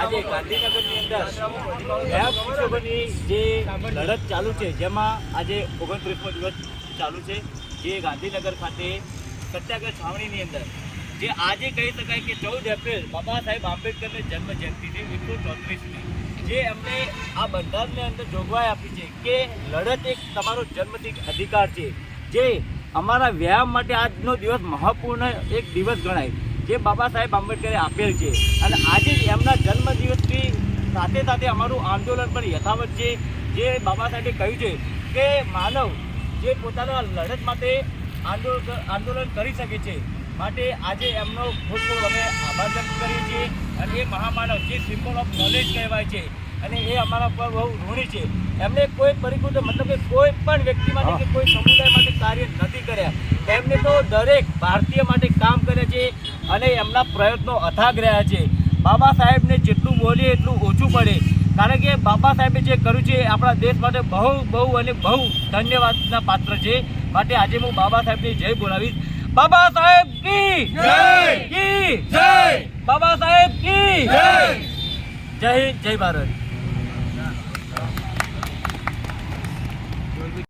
આજે ગાંધીનગરની અંદર જે લડત ચાલુ છે, જેમાં આજે ઓગણત્રીસમો દિવસ ચાલુ છે, જે ગાંધીનગર ખાતે સત્યાગ્રહ છાવણીની અંદર. જે આજે કહી શકાય કે ચૌદ એપ્રિલ બાબા સાહેબ આંબેડકરની જન્મ જયંતિ છે એકસો ચોત્રીસમી. જે એમને આ બંધારણની અંદર જોગવાઈ આપી છે કે લડત એક તમારો જન્મથી અધિકાર છે. જે અમારા વ્યાયામ માટે આજનો દિવસ મહત્વપૂર્ણ એક દિવસ ગણાય. જે બાબા સાહેબ આંબેડકરે આપેલ છે. અને આજે એમના જન્મદિવસથી સાથે સાથે અમારું આંદોલન પણ યથાવત છે. જે બાબા સાહેબે કહ્યું છે કે માનવ જે પોતાના લડત માટે આંદોલન આંદોલન કરી શકે છે, માટે આજે એમનો ખૂબ ખૂબ અમે આભાર વ્યક્ત કરીએ છીએ. અને એ મહામાનવ જે સિમ્બોલ ઓફ નોલેજ કહેવાય છે અને એ અમારા પર બહુ ઋણી છે. એમને કોઈ પરિકૃત મતલબ કે કોઈ પણ વ્યક્તિ માટે કે કોઈ સમુદાય માટે કાર્ય નથી કર્યા. એમને તો દરેક ભારતીય માટે કામ કરે છે અને એમના પ્રયત્નો અથાગ રહ્યા છે. બાબા સાહેબને જેટલું બોલીએ એટલું ઓછું પડે. કારણ કે બાબા સાહેબે જે કર્યું છે આપણા દેશ માટે બહુ બહુ અને બહુ ધન્યવાદના પાત્ર છે. માટે આજે હું બાબા સાહેબની જય બોલાવીશ. બાબા સાહેબ કી? કી? બાબા સાહેબ કી? જય હિન્દ જય ભારત.